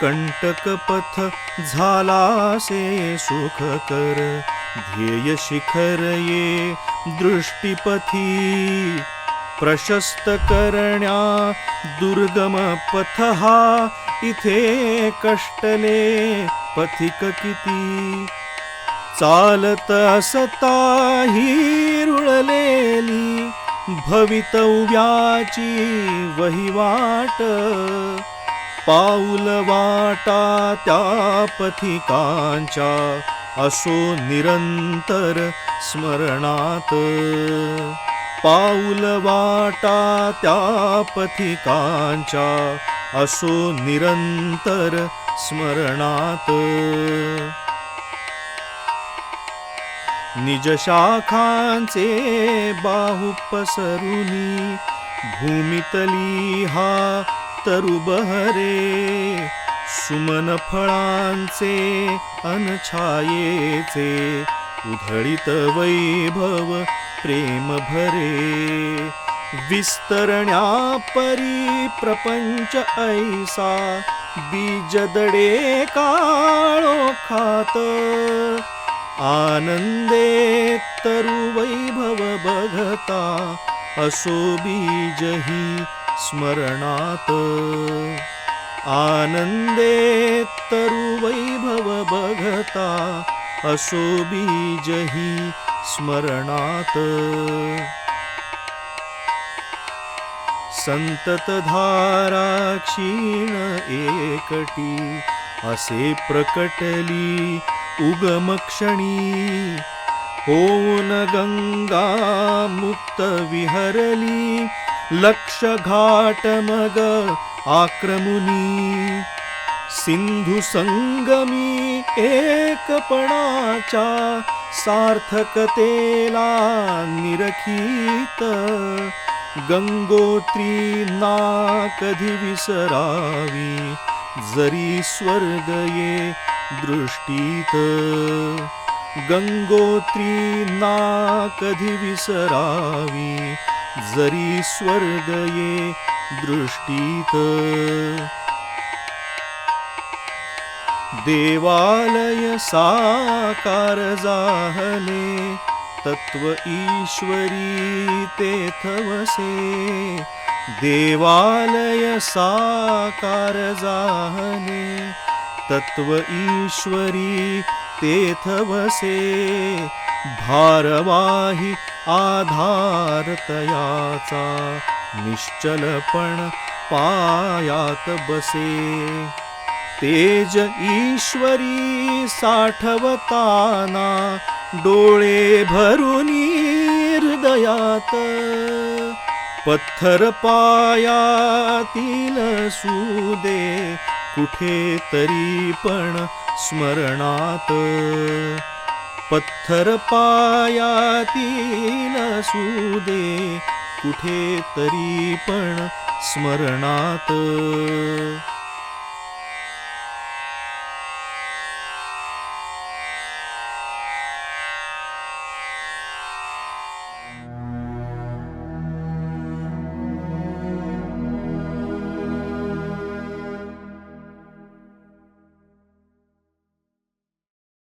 कंटकपथ झालासे सुखकर ध्येय शिखर ये दृष्टीपथी। प्रशस्त करण्या दुर्गम पथ हा इथे कष्टले पथिक किती। चालत असता ही रुळलेली भवितव्याची वहिवाट। पाऊल वाटा त्या पथिकांच्या असो निरंतर स्मरणात. पाऊल वाटा त्या पथिकांच्या असो निरंतर स्मरणात. निज शाखांचे बाहू पसरुनी भूमितली हा तरु बहरे सुमन फळांचे अनछायेचे उधळीत वैभव प्रेम भरे. विस्तरण्या परी प्रपंच ऐसा बीजदडे काळो खात. आनंदे तरु वैभव बघता असो बीजही स्मरणात आनंदे तरु वैभव बघता असो बीजही स्मरणात। संततधारा क्षीण एकटी असे प्रकटली उगमक्षणी होन गंगा मुक्त विहरली लक्ष घाट मग आक्रमुनी सिंधू संगमी एकपणाच्या सार्थकतेला निरखीत. गंगोत्री ना कधी विसरावी जरी स्वर्ग ये दृष्टीत. गंगोत्री ना कधी विसरावी जरी स्वर्ग ये दृष्टीत देवालय साकार जाहले तत्व ईश्वरी तेथवसे. देवालय साकार जाहले तत्व ईश्वरी तेथवसे. भारवाही आधारतयाचा निश्चलपण पायात बसे. तेज ईश्वरी साठवताना डोळे भरून हृदयात पत्थर पायातील सुदे कुठे तरी पण स्मरणात. पत्थर पायातील सुदे कुठे तरी पण स्मरणात.